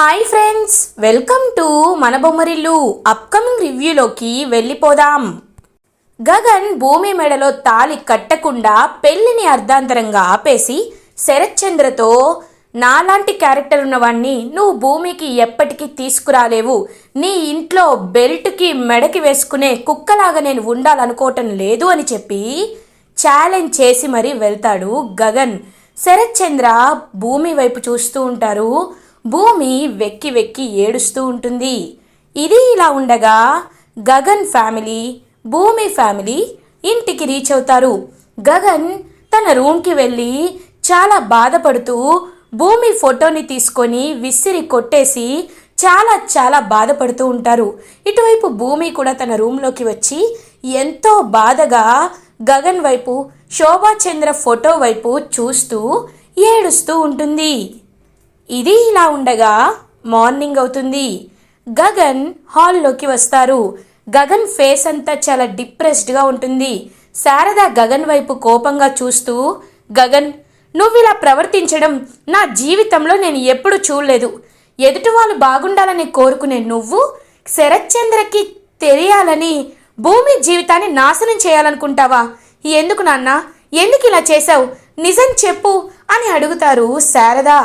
Hi friends welcome to మన Bommarillu upcoming రివ్యూలోకి వెళ్ళిపోదాం. గగన్ భూమి మెడలో తాలి కట్టకుండా పెళ్ళిని అర్ధాంతరంగా ఆపేసి శరత్చంద్రతో నాలాంటి క్యారెక్టర్ ఉన్నవాణ్ణి నువ్వు భూమికి ఎప్పటికీ తీసుకురాలేవు. నీ ఇంట్లో బెల్ట్కి మెడకి వేసుకునే కుక్కలాగా నేను ఉండాలనుకోవటం లేదు అని చెప్పి ఛాలెంజ్ చేసి మరీ వెళ్తాడు గగన్. శరత్చంద్ర భూమి వైపు చూస్తూ ఉంటారు. భూమి వెక్కి వెక్కి ఏడుస్తూ ఉంటుంది. ఇది ఇలా ఉండగా గగన్ ఫ్యామిలీ భూమి ఫ్యామిలీ ఇంటికి రీచ్ అవుతారు. గగన్ తన రూమ్కి వెళ్ళి చాలా బాధపడుతూ భూమి ఫోటోని తీసుకొని విసిరి కొట్టేసి చాలా చాలా బాధపడుతూ ఉంటారు. ఇటువైపు భూమి కూడా తన రూమ్లోకి వచ్చి ఎంతో బాధగా గగన్ వైపు శోభాచంద్ర ఫోటో వైపు చూస్తూ ఏడుస్తూ ఉంటుంది. ఇది ఇలా ఉండగా మార్నింగ్ అవుతుంది. గగన్ హాల్లోకి వస్తారు. గగన్ ఫేస్ అంతా చాలా డిప్రెస్డ్గా ఉంటుంది. శారద గగన్ వైపు కోపంగా చూస్తూ గగన్ నువ్వు ఇలా ప్రవర్తించడం నా జీవితంలో నేను ఎప్పుడు చూడలేదు. ఎదుటి వాళ్ళు బాగుండాలని కోరుకునే నువ్వు శరత్చంద్రకి తెలియాలని భూమి జీవితాన్ని నాశనం చేయాలనుకుంటావా? ఎందుకు నాన్న? ఎందుకు ఇలా చేశావు? నిజం చెప్పు అని అడుగుతారు శారదా.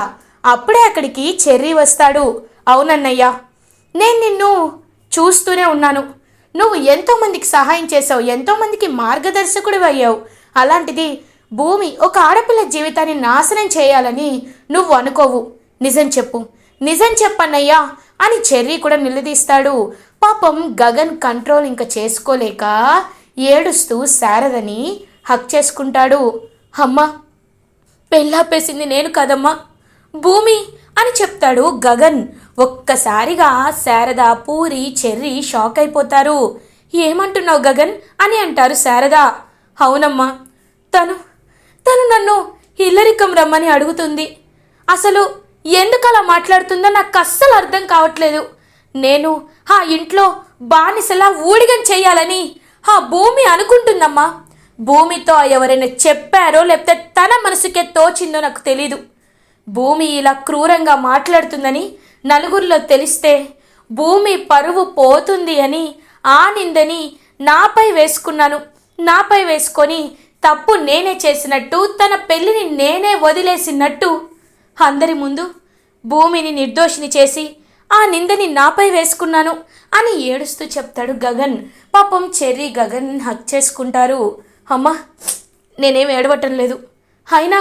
అప్పుడే అక్కడికి చెర్రీ వస్తాడు. అవునన్నయ్యా నేను నిన్ను చూస్తూనే ఉన్నాను. నువ్వు ఎంతోమందికి సహాయం చేసావు ఎంతోమందికి మార్గదర్శకుడు అయ్యావు అలాంటిది భూమి ఒక ఆడపిల్ల జీవితాన్ని నాశనం చేయాలని నువ్వు అనుకోవు. నిజం చెప్పు. నిజం చెప్పన్నయ్యా అని చెర్రీ కూడా నిలదీస్తాడు. పాపం గగన్ కంట్రోల్ ఇంకా చేసుకోలేక ఏడుస్తూ శారదని హక్ చేసుకుంటాడు. అమ్మా పెళ్ళాపేసింది నేను కదమ్మా. భూమి అని చెప్తాడు గగన్. ఒక్కసారిగా శారద పూరి చెర్రి షాక్ అయిపోతారు. ఏమంటున్నావు గగన్? అని అంటారు శారద. అవునమ్మా. తను తను నన్ను ఇల్లరికం రమ్మని అడుగుతుంది. అసలు ఎందుకు అలా మాట్లాడుతుందో నాకు అస్సలు అర్థం కావట్లేదు. నేను ఆ ఇంట్లో బానిసలా ఊడిగం చేయాలని ఆ భూమి అనుకుంటుందమ్మా. భూమితో ఎవరైనా చెప్పారో లేకపోతే తన మనసుకే తోచిందో నాకు తెలీదు. భూమి ఇలా క్రూరంగా మాట్లాడుతుందని నలుగురిలో తెలిస్తే భూమి పరువు పోతుంది అని ఆ నిందని నాపై వేసుకున్నాను. నాపై వేసుకొని తప్పు నేనే చేసినట్టు తన పెళ్ళిని నేనే వదిలేసినట్టు అందరి ముందు భూమిని నిర్దోషిని చేసి ఆ నిందని నాపై వేసుకున్నాను అని ఏడుస్తూ చెప్తాడు గగన్. పాపం చెర్రీ గగన్ హక్ చేసుకుంటారు అమ్మా నేనేం ఏడవటం లేదు. అయినా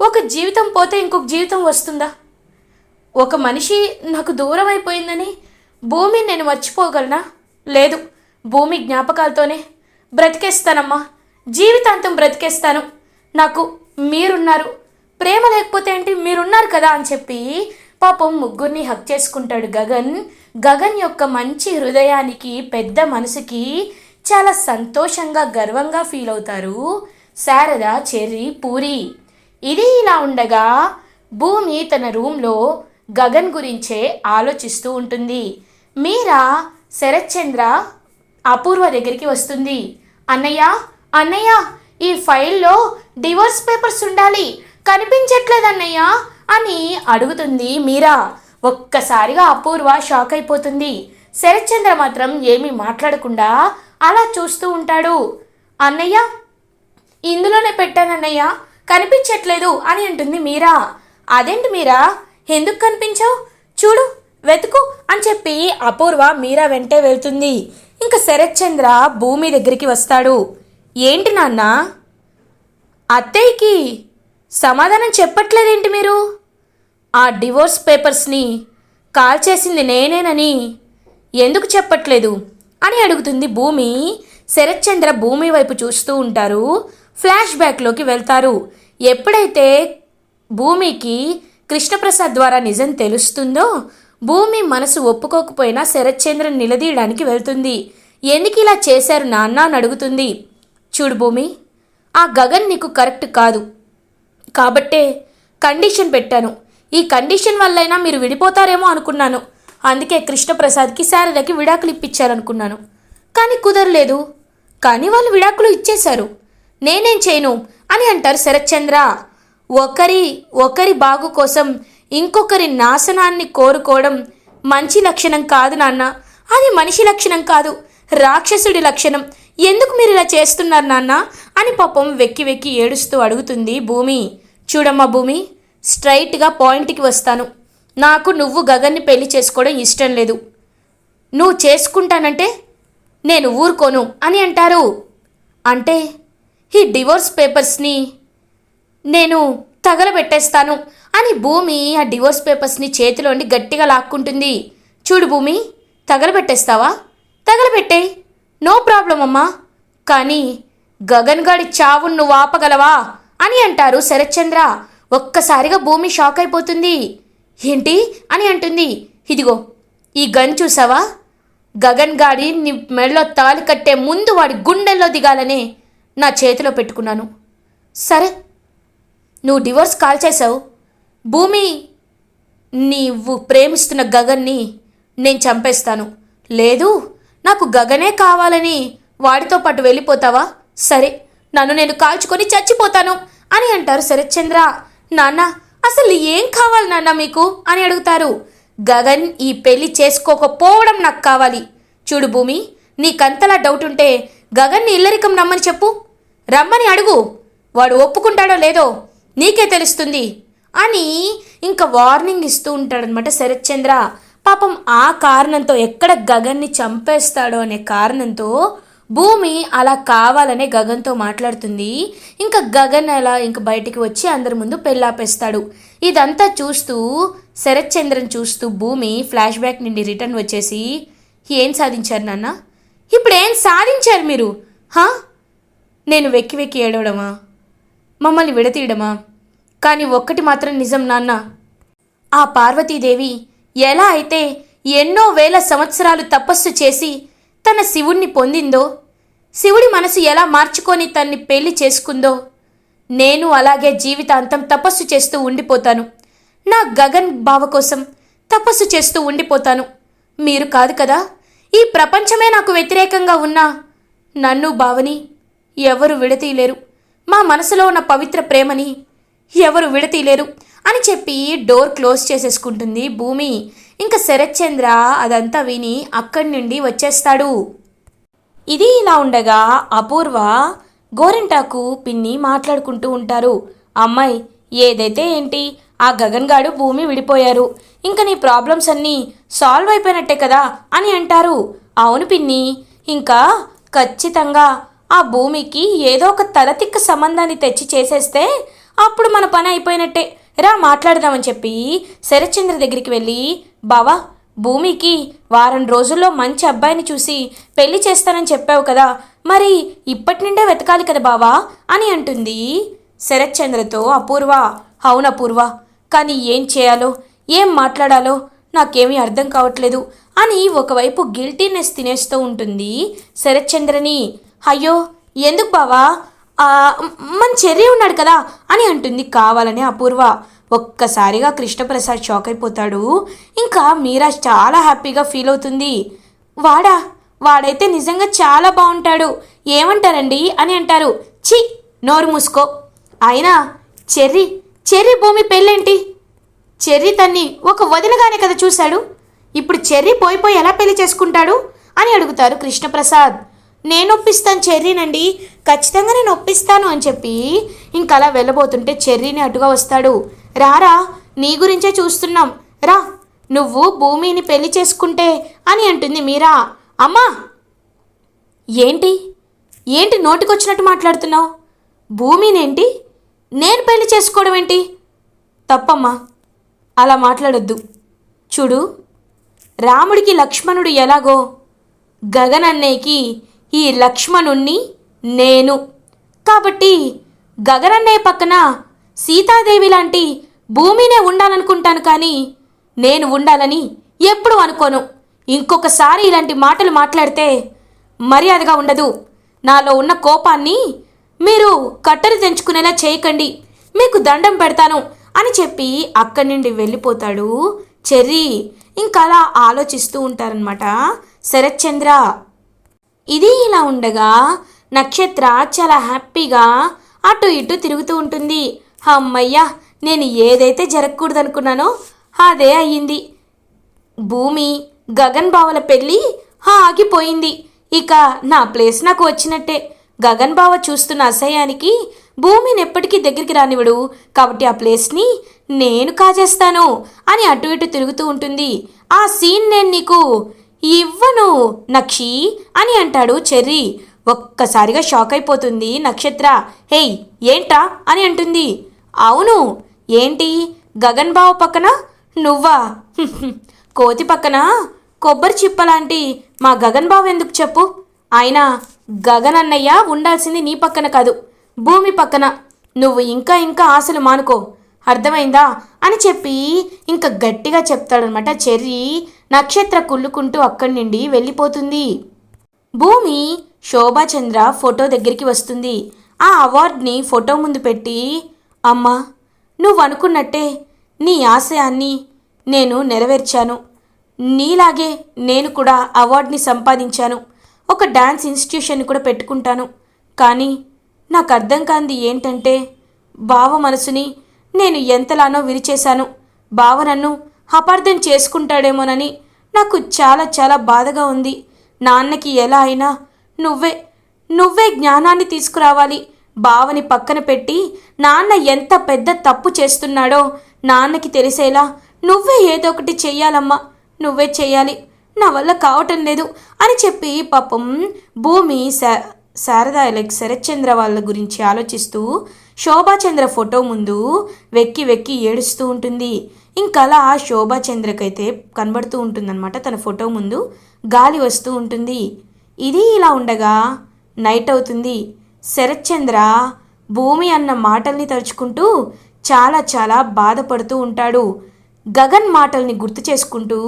ఒక జీవితం పోతే ఇంకొక జీవితం వస్తుందా? ఒక మనిషి నాకు దూరం అయిపోయిందని భూమి నేను మర్చిపోగలనా? లేదు భూమి జ్ఞాపకాలతోనే బ్రతికేస్తానమ్మా. జీవితాంతం బ్రతికేస్తాను. నాకు మీరున్నారు. ప్రేమ లేకపోతే ఏంటి? మీరున్నారు కదా అని చెప్పి పాపం ముగ్గురిని హక్ చేసుకుంటాడు గగన్. గగన్ యొక్క మంచి హృదయానికి పెద్ద మనసుకి చాలా సంతోషంగా గర్వంగా ఫీల్ అవుతారు. శారద చెర్రీ పూరి. ఇది ఇలా ఉండగా భూమి తన రూమ్లో గగన్ గురించే ఆలోచిస్తూ ఉంటుంది. మీరా శరత్చంద్ర అపూర్వ దగ్గరికి వస్తుంది. అన్నయ్య అన్నయ్య ఈ ఫైల్లో డివోర్స్ పేపర్స్ ఉండాలి. కనిపించట్లేదు అన్నయ్య అని అడుగుతుంది మీరా. ఒక్కసారిగా అపూర్వ షాక్ అయిపోతుంది. శరత్చంద్ర మాత్రం ఏమీ మాట్లాడకుండా అలా చూస్తూ ఉంటాడు. అన్నయ్య ఇందులోనే పెట్టానన్నయ్య. కనిపించట్లేదు అని అంటుంది మీరా. అదేంటి మీరా? ఎందుకు కనిపించావు? చూడు వెతుకు అని చెప్పి అపూర్వ మీరా వెంటే వెళ్తుంది. ఇంకా శరత్చంద్ర భూమి దగ్గరికి వస్తాడు. ఏంటి నాన్న? అత్తయ్యకి సమాధానం చెప్పట్లేదేంటి మీరు? ఆ డివోర్స్ పేపర్స్ని కాల్ చేసింది నేనేనని ఎందుకు చెప్పట్లేదు? అని అడుగుతుంది భూమి. శరత్చంద్ర భూమి వైపు చూస్తూ ఉంటారు. ఫ్లాష్ బ్యాక్లోకి వెళ్తారు. ఎప్పుడైతే భూమికి కృష్ణప్రసాద్ ద్వారా నిజం తెలుస్తుందో భూమి మనసు ఒప్పుకోకపోయినా శరత్చంద్రన్ నిలదీయడానికి వెళ్తుంది. ఎందుకు ఇలా చేశారు నాన్న అని అడుగుతుంది. చూడు భూమి ఆ గగన్ నీకు కరెక్ట్ కాదు. కాబట్టే కండిషన్ పెట్టాను. ఈ కండిషన్ వల్లైనా మీరు విడిపోతారేమో అనుకున్నాను. అందుకే కృష్ణప్రసాద్కి శారదకి విడాకులు ఇప్పించారనుకున్నాను కానీ కుదరలేదు. కానీ వాళ్ళు విడాకులు ఇచ్చేశారు. నేనేం చేయను? అని అంటారు శరత్చంద్ర. ఒకరి ఒకరి బాగు కోసం ఇంకొకరి నాశనాన్ని కోరుకోవడం మంచి లక్షణం కాదు నాన్న. అది మనిషి లక్షణం కాదు. రాక్షసుడి లక్షణం. ఎందుకు మీరు ఇలా చేస్తున్నారు నాన్న? అని పాపం వెక్కి వెక్కి ఏడుస్తూ అడుగుతుంది భూమి. చూడమ్మా భూమి స్ట్రైట్గా పాయింట్కి వస్తాను. నాకు నువ్వు గగన్ని పెళ్ళి చేసుకోవడం ఇష్టం లేదు. నువ్వు చేసుకుంటానంటే నేను ఊరుకోను అని అంటారు. అంటే ఈ డివోర్స్ పేపర్స్ని నేను తగలబెట్టేస్తాను అని భూమి ఆ డివోర్స్ పేపర్స్ని చేతిలోండి గట్టిగా లాక్కుంటుంది. చూడు భూమి తగలబెట్టేస్తావా? తగలబెట్టే. నో ప్రాబ్లం అమ్మా. కానీ గగన్ గాడి చావును నువ్వు ఆపగలవా అని అంటారు శరత్చంద్ర. ఒక్కసారిగా భూమి షాక్ అయిపోతుంది. ఏంటి అని అంటుంది. ఇదిగో ఈ గన్ చూసావా? గగన్ గాడి నీ మెడలో తాలి కట్టే ముందు వాడి గుండెల్లో దిగాలనే. నా చేతిలో పెట్టుకున్నాను. సరే నువ్వు డివోర్స్ కాల్ చేసావు భూమి నీవు ప్రేమిస్తున్న గగన్ని నేను చంపేస్తాను. లేదు నాకు గగనే కావాలని వాడితో పాటు వెళ్ళిపోతావా? సరే నన్ను నేను కాల్చుకొని చచ్చిపోతాను అని అంటారు శరత్చంద్ర. నాన్న అసలు ఏం కావాలి నాన్న మీకు? అని అడుగుతారు. గగన్ ఈ పెళ్ళి చేసుకోకపోవడం నాకు కావాలి. చూడు భూమి నీకంతలా డౌట్ ఉంటే గగన్ని ఇల్లరికం రమ్మని చెప్పు. రమ్మని అడుగు. వాడు ఒప్పుకుంటాడో లేదో నీకే తెలుస్తుంది. అని ఇంకా వార్నింగ్ ఇస్తూ ఉంటాడనమాట శరత్చంద్ర. పాపం ఆ కారణంతో ఎక్కడ గగన్ని చంపేస్తాడో అనే కారణంతో భూమి అలా కావాలనే గగన్తో మాట్లాడుతుంది. ఇంకా గగన్ అలా ఇంక బయటికి వచ్చి అందరి ముందు పెళ్ళాపేస్తాడు. ఇదంతా చూస్తూ శరత్చంద్రన్ చూస్తూ భూమి ఫ్లాష్ బ్యాక్ నుండి రిటర్న్ వచ్చేసి ఏం సాధించారు నాన్న? ఇప్పుడు ఏం సాధించారు మీరు? హా? నేను వెక్కి వెక్కి ఏడవడమా? మమ్మల్ని విడతీయడమా? కానీ ఒక్కటి మాత్రం నిజం నాన్న. ఆ పార్వతీదేవి ఎలా అయితే ఎన్నో వేల సంవత్సరాలు తపస్సు చేసి తన శివుణ్ణి పొందిందో శివుడి మనసు ఎలా మార్చుకొని తన్ని పెళ్ళి చేసుకుందో నేను అలాగే జీవితాంతం తపస్సు చేస్తూ ఉండిపోతాను. నా గగన్ బావ కోసం తపస్సు చేస్తూ ఉండిపోతాను. మీరు కాదు కదా? ఈ ప్రపంచమే నాకు వ్యతిరేకంగా ఉన్నా నన్ను బావని ఎవరు విడతీయలేరు. మా మనసులో ఉన్న పవిత్ర ప్రేమని ఎవరు విడతీయలేరు అని చెప్పి డోర్ క్లోజ్ చేసేసుకుంటుంది భూమి. ఇంకా శరత్చంద్ర అదంతా విని అక్కడి నుండి వచ్చేస్తాడు. ఇది ఇలా ఉండగా అపూర్వ గోరింటాకు పిన్ని మాట్లాడుకుంటూ ఉంటారు. అమ్మాయి ఏదైతే ఏంటి? ఆ గగన్ గాడు భూమి విడిపోయారు. ఇంకా నీ ప్రాబ్లమ్స్ అన్నీ సాల్వ్ అయిపోయినట్టే కదా అని అంటారు. అవును పిన్ని ఇంకా ఖచ్చితంగా ఆ భూమికి ఏదో ఒక తలతిక్క సంబంధాన్ని తెచ్చి చేసేస్తే అప్పుడు మన పని అయిపోయినట్టే. రా మాట్లాడదామని చెప్పి శరత్చంద్ర దగ్గరికి వెళ్ళి బావా భూమికి వారం రోజుల్లో మంచి అబ్బాయిని చూసి పెళ్ళి చేస్తానని చెప్పావు కదా మరి ఇప్పటి నుండే వెతకాలి కదా బావా? అని అంటుంది శరత్చంద్రతో అపూర్వ. అవును అపూర్వ కానీ ఏం చేయాలో ఏం మాట్లాడాలో నాకేమీ అర్థం కావట్లేదు అని ఒకవైపు గిల్టీనెస్ తినేస్తూ ఉంటుంది శరత్చంద్రని. అయ్యో ఎందుకు బావా? మన చెర్రీ ఉన్నాడు కదా అని అంటుంది కావాలని అపూర్వ. ఒక్కసారిగా కృష్ణప్రసాద్ షాక్ అయిపోతాడు. ఇంకా మీరా చాలా హ్యాపీగా ఫీల్ అవుతుంది. వాడా వాడైతే నిజంగా చాలా బాగుంటాడు. ఏమంటారండి అని అంటారు. చి నోరు మూసుకో. అయినా చెర్రీ చెర్రీ భూమి పెళ్ళేంటి? చెర్రీ తన్ని ఒక వదినగానే కదా చూశాడు. ఇప్పుడు చెర్రీ పోయి పోయి ఎలా పెళ్ళి చేసుకుంటాడు అని అడుగుతారు కృష్ణప్రసాద్. నేను ఒప్పిస్తాను చెర్రీనండి. ఖచ్చితంగా నేను ఒప్పిస్తాను అని చెప్పి ఇంకలా అలా వెళ్ళబోతుంటే చెర్రీని అటుగా వస్తాడు. రారా నీ గురించే చూస్తున్నాం. రా నువ్వు భూమిని పెళ్ళి చేసుకుంటే అని అంటుంది మీరా. అమ్మా! ఏంటి? ఏంటి నోటికొచ్చినట్టు మాట్లాడుతున్నావు? భూమినేంటి? నేను పెళ్ళి చేసుకోవడం ఏంటి తప్పమ్మా అలా మాట్లాడొద్దు. చూడు రాముడికి లక్ష్మణుడు ఎలాగో గగనన్నయ్యకి ఈ లక్ష్మణుణ్ణి నేను. కాబట్టి గగనన్నయ్య పక్కన సీతాదేవి లాంటి భూమినే ఉండాలనుకుంటాను కానీ నేను ఉండాలని ఎప్పుడు అనుకోను. ఇంకొకసారి ఇలాంటి మాటలు మాట్లాడితే మర్యాదగా ఉండదు. నాలో ఉన్న కోపాన్ని మీరు కట్టెలు తెంచుకునేలా చేయకండి. మీకు దండం పెడతాను అని చెప్పి అక్కడి నుండి వెళ్ళిపోతాడు చెర్రీ. ఇంకా అలా ఆలోచిస్తూ ఉంటారనమాట శరత్చంద్ర. ఇది ఇలా ఉండగా నక్షత్ర చాలా హ్యాపీగా అటు ఇటు తిరుగుతూ ఉంటుంది. అమ్మయ్యా నేను ఏదైతే జరగకూడదనుకున్నానో అదే అయ్యింది. భూమి గగన్ బావల పెళ్ళి ఆగిపోయింది. ఇక నా ప్లేస్ నాకు వచ్చినట్టే. గగన్ బావ చూస్తున్న అసహ్యానికి భూమిని ఎప్పటికీ దగ్గరికి రానివ్వడు. కాబట్టి ఆ ప్లేస్ని నేను కాజేస్తాను అని అటు ఇటు తిరుగుతూ ఉంటుంది. ఆ సీన్ నేను నీకు ఇవ్వను నక్షి అని అంటాడు చెర్రీ. ఒక్కసారిగా షాక్ అయిపోతుంది నక్షత్ర. హేయ్ ఏంటా అని అంటుంది. అవును ఏంటి? గగన్ బావ పక్కన? నువ్వా? కోతి పక్కన? కొబ్బరి చిప్పలాంటి మా గగన్ బావ ఎందుకు చెప్పు? అయినా గగన్ అన్నయ్య ఉండాల్సింది నీ పక్కన కాదు భూమి పక్కన. నువ్వు ఇంకా ఇంకా ఆశలు మానుకో. అర్థమైందా? అని చెప్పి ఇంకా గట్టిగా చెప్తాడనమాట చెర్రీ. నక్షత్ర కుళ్ళుకుంటూ అక్కడి నుండి వెళ్ళిపోతుంది. భూమి శోభాచంద్ర ఫోటో దగ్గరికి వస్తుంది. ఆ అవార్డ్ని ఫోటో ముందు పెట్టి అమ్మా నువ్వు అనుకున్నట్టే నీ ఆశయాన్ని నేను నెరవేర్చాను. నీలాగే నేను కూడా అవార్డ్ని సంపాదించాను. ఒక డ్యాన్స్ ఇన్స్టిట్యూషన్ కూడా పెట్టుకుంటాను. కానీ నాకు అర్థం కాంది ఏంటంటే బావ మనసుని నేను ఎంతలానో విరిచేశాను. బావ నన్ను అపార్థం చేసుకుంటాడేమోనని నాకు చాలా చాలా బాధగా ఉంది. నాన్నకి ఎలా అయినా నువ్వే నువ్వే జ్ఞానాన్ని తీసుకురావాలి. బావని పక్కన పెట్టి నాన్న ఎంత పెద్ద తప్పు చేస్తున్నాడో నాన్నకి తెలిసేలా నువ్వే ఏదో ఒకటి చెయ్యాలమ్మా. నువ్వే చెయ్యాలి. నా వల్ల కావటం లేదు అని చెప్పి పాపం భూమి శా శారద లైక్ శరత్చంద్ర వాళ్ళ గురించి ఆలోచిస్తూ శోభాచంద్ర ఫోటో ముందు వెక్కి వెక్కి ఏడుస్తూ ఉంటుంది. ఇంకలా శోభాచంద్రకైతే కనబడుతూ ఉంటుందన్నమాట తన ఫోటో ముందు. గాలి వస్తూ ఉంటుంది. ఇది ఇలా ఉండగా నైట్ అవుతుంది. శరత్చంద్ర భూమి అన్న మాటల్ని తలుచుకుంటూ చాలా చాలా బాధపడుతూ ఉంటాడు. గగన్ మాటల్ని గుర్తు చేసుకుంటూ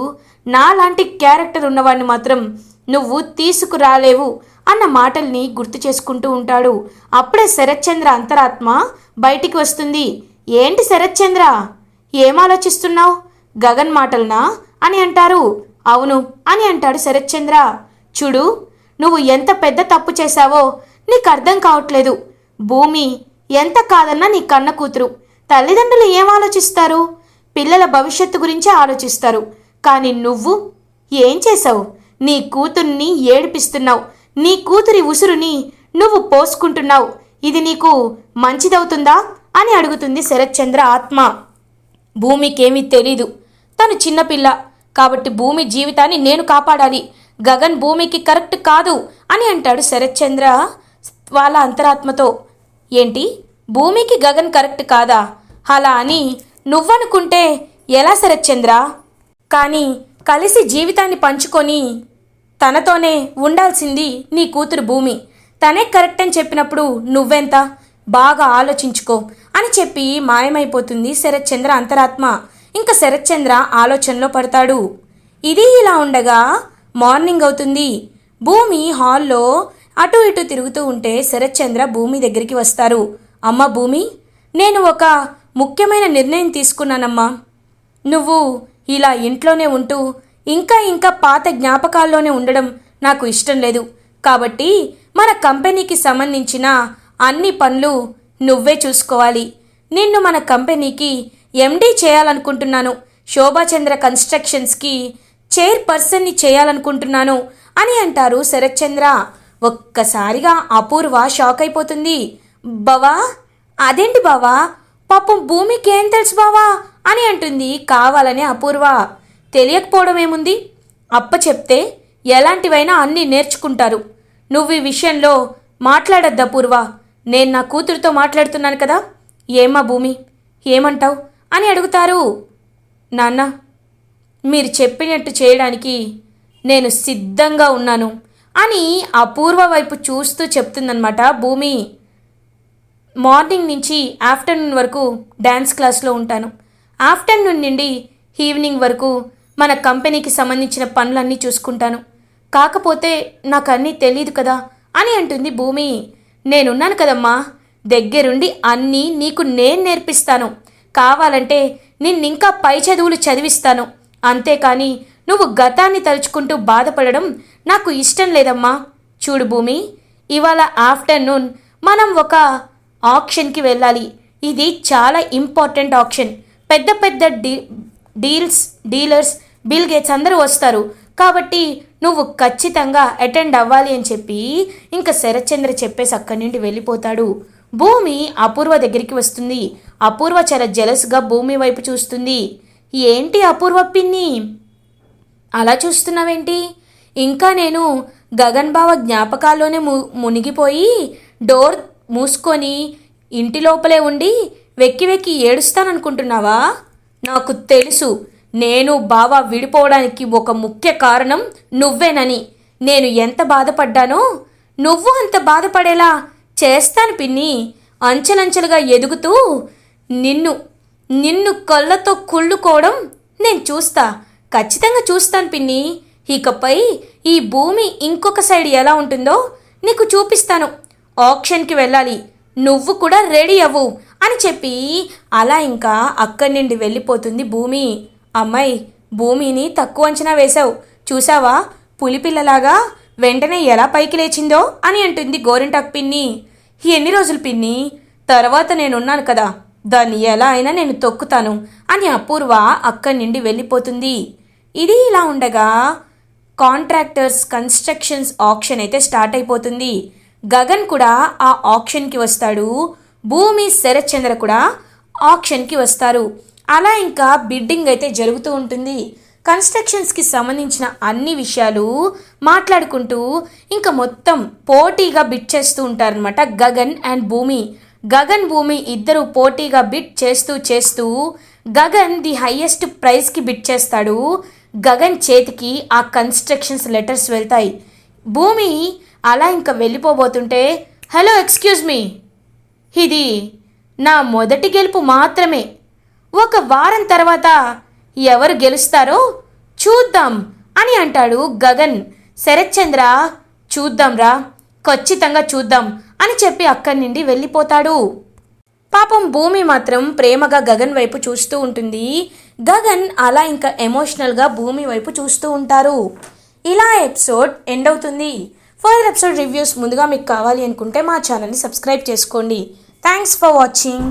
నాలాంటి క్యారెక్టర్ ఉన్నవాడిని మాత్రం నువ్వు తీసుకురాలేవు అన్న మాటల్ని గుర్తు చేసుకుంటూ ఉంటాడు. అప్పుడే శరత్చంద్ర అంతరాత్మ బయటికి వస్తుంది. ఏంటి శరత్చంద్ర? ఏం ఆలోచిస్తున్నావు? గగన్ మాటలనా? అని అంటారు. అవును అని అంటాడు శరత్చంద్ర. చూడు నువ్వు ఎంత పెద్ద తప్పు చేశావో నీకు అర్థం కావట్లేదు. భూమి ఎంత కాదన్నా నీ కన్న కూతురు. తల్లిదండ్రులు ఏం ఆలోచిస్తారు? పిల్లల భవిష్యత్తు గురించే ఆలోచిస్తారు. కానీ నువ్వు ఏం చేశావు? నీ కూతుర్ని ఏడిపిస్తున్నావు. నీ కూతురి ఉసురుని నువ్వు పోసుకుంటున్నావు. ఇది నీకు మంచిదవుతుందా? అని అడుగుతుంది శరత్చంద్ర ఆత్మ. భూమికేమీ తెలీదు. తను చిన్నపిల్ల. కాబట్టి భూమి జీవితాన్ని నేను కాపాడాలి. గగన్ భూమికి కరెక్ట్ కాదు అని అంటాడు శరత్చంద్ర వాళ్ళ అంతరాత్మతో. ఏంటి? భూమికి గగన్ కరెక్ట్ కాదా? అలా అని నువ్వనుకుంటే ఎలా శరత్చంద్ర? కానీ కలిసి జీవితాన్ని పంచుకొని తనతోనే ఉండాల్సింది నీ కూతురు భూమి. తనే కరెక్ట్ అని చెప్పినప్పుడు నువ్వెంత? బాగా ఆలోచించుకో అని చెప్పి మాయమైపోతుంది శరత్చంద్ర అంతరాత్మ. ఇంకా శరత్చంద్ర ఆలోచనలో పడతాడు. ఇది ఇలా ఉండగా మార్నింగ్ అవుతుంది. భూమి హాల్లో అటు ఇటు తిరుగుతూ ఉంటే శరత్చంద్ర భూమి దగ్గరికి వస్తారు. అమ్మ భూమి నేను ఒక ముఖ్యమైన నిర్ణయం తీసుకున్నానమ్మా. నువ్వు ఇలా ఇంట్లోనే ఉంటూ ఇంకా ఇంకా పాత జ్ఞాపకాల్లోనే ఉండడం నాకు ఇష్టం లేదు. కాబట్టి మన కంపెనీకి సంబంధించిన అన్ని పనులు నువ్వే చూసుకోవాలి. నిన్ను మన కంపెనీకి ఎండీ చేయాలనుకుంటున్నాను. శోభాచంద్ర కన్స్ట్రక్షన్స్కి చైర్పర్సన్ని చేయాలనుకుంటున్నాను అని అంటారు శరత్చంద్ర ఒక్కసారిగా అపూర్వ షాక్ అయిపోతుంది. బావా అదేంటి బావా? పాపం భూమికి ఏం తెలుసు బావా? అని అంటుంది కావాలనే అపూర్వ. తెలియకపోవడం ఏముంది అప్ప చెప్తే ఎలాంటివైనా అన్నీ నేర్చుకుంటారు. నువ్వు ఈ విషయంలో మాట్లాడద్దా పూర్వ? నేను నా కూతురుతో మాట్లాడుతున్నాను కదా? ఏమ్మా భూమి? ఏమంటావు? అని అడుగుతారు. నాన్న మీరు చెప్పినట్టు చేయడానికి నేను సిద్ధంగా ఉన్నాను అని అపూర్వ వైపు చూస్తూ చెప్తుందనమాట భూమి. మార్నింగ్ నుంచి ఆఫ్టర్నూన్ వరకు డ్యాన్స్ క్లాస్లో ఉంటాను. ఆఫ్టర్నూన్ నుండి ఈవినింగ్ వరకు మన కంపెనీకి సంబంధించిన పనులన్నీ చూసుకుంటాను. కాకపోతే నాకు అన్నీ తెలియదు కదా అని అంటుంది భూమి. నేనున్నాను కదమ్మా. దగ్గరుండి అన్నీ నీకు నేను నేర్పిస్తాను. కావాలంటే నిన్నింకా పై చదువులు చదివిస్తాను. అంతేకాని నువ్వు గతాన్ని తలుచుకుంటూ బాధపడడం నాకు ఇష్టం లేదమ్మా. చూడు భూమి ఇవాళ ఆఫ్టర్నూన్ మనం ఒక ఆప్షన్కి వెళ్ళాలి. ఇది చాలా ఇంపార్టెంట్ ఆప్షన్ పెద్ద పెద్ద డీ డీల్స్ డీలర్స్ బిల్ గేట్స్ అందరూ వస్తారు. కాబట్టి నువ్వు ఖచ్చితంగా అటెండ్ అవ్వాలి అని చెప్పి ఇంకా శరత్చంద్ర చెప్పేసి అక్కడి నుండి వెళ్ళిపోతాడు. భూమి అపూర్వ దగ్గరికి వస్తుంది. అపూర్వ చాలా జెలస్గా భూమి వైపు చూస్తుంది. ఏంటి అపూర్వ పిన్ని? అలా చూస్తున్నావేంటి? ఇంకా నేను గగన్ బావ జ్ఞాపకాల్లోనే ము మునిగిపోయి డోర్ మూసుకొని ఇంటి లోపలే ఉండి వెక్కి వెక్కి ఏడుస్తాననుకుంటున్నావా? నాకు తెలుసు. నేను బావ విడిపోవడానికి ఒక ముఖ్య కారణం నువ్వేనని. నేను ఎంత బాధపడ్డానో నువ్వు అంత బాధపడేలా చేస్తాను పిన్ని. అంచెలంచెలుగా ఎదుగుతూ నిన్ను నిన్ను కళ్ళతో కుళ్ళుకోవడం నేను చూస్తా. ఖచ్చితంగా చూస్తాను పిన్ని. ఇకపై ఈ భూమి ఇంకొక సైడ్ ఎలా ఉంటుందో నీకు చూపిస్తాను. ఆప్షన్కి వెళ్ళాలి. నువ్వు కూడా రెడీ అవ్వు అని చెప్పి అలా ఇంకా అక్కడి నుండి వెళ్ళిపోతుంది భూమి. అమ్మాయి భూమిని తక్కువ అంచనా వేశావు. చూసావా పులిపిల్లలాగా వెంటనే ఎలా పైకి లేచిందో అని అంటుంది గోరింటాకు పిన్ని. ఎన్ని రోజులు పిన్ని? తర్వాత నేనున్నాను కదా. దాన్ని ఎలా అయినా నేను తొక్కుతాను అని అపూర్వ అక్కడి నుండి వెళ్ళిపోతుంది. ఇది ఇలా ఉండగా కాంట్రాక్టర్స్ కన్స్ట్రక్షన్స్ ఆప్షన్ అయితే స్టార్ట్ అయిపోతుంది. గగన్ కూడా ఆ ఆప్షన్కి వస్తాడు. భూమి శరత్చంద్ర కూడా ఆప్షన్కి వస్తారు. అలా ఇంకా బిడ్డింగ్ అయితే జరుగుతూ ఉంటుంది. కన్స్ట్రక్షన్స్కి సంబంధించిన అన్ని విషయాలు మాట్లాడుకుంటూ ఇంకా మొత్తం పోటీగా బిట్ చేస్తూ ఉంటారనమాట గగన్ అండ్ భూమి. గగన్ భూమి ఇద్దరు పోటీగా బిట్ చేస్తూ చేస్తూ గగన్ ది హయ్యెస్ట్ ప్రైస్కి బిట్ చేస్తాడు. గగన్ చేతికి ఆ కన్స్ట్రక్షన్స్ లెటర్స్ వెళ్తాయి. భూమి అలా ఇంకా వెళ్ళిపోబోతుంటే హలో ఎక్స్క్యూజ్ మీ ఇది నా మొదటి గెలుపు మాత్రమే. ఒక వారం తర్వాత ఎవరు గెలుస్తారో చూద్దాం అని అంటాడు గగన్. శరత్చంద్ర చూద్దాంరా ఖచ్చితంగా చూద్దాం అని చెప్పి అక్కడి నుండి వెళ్ళిపోతాడు. పాపం భూమి మాత్రం ప్రేమగా గగన్ వైపు చూస్తూ ఉంటుంది. గగన్ అలా ఇంకా ఎమోషనల్గా భూమి వైపు చూస్తూ ఉంటారు. ఇలా ఎపిసోడ్ ఎండ్ అవుతుంది. ఫర్దర్ ఎపిసోడ్ రివ్యూస్ ముందుగా మీకు కావాలి అనుకుంటే మా ఛానల్ని సబ్స్క్రైబ్ చేసుకోండి. Thanks for watching.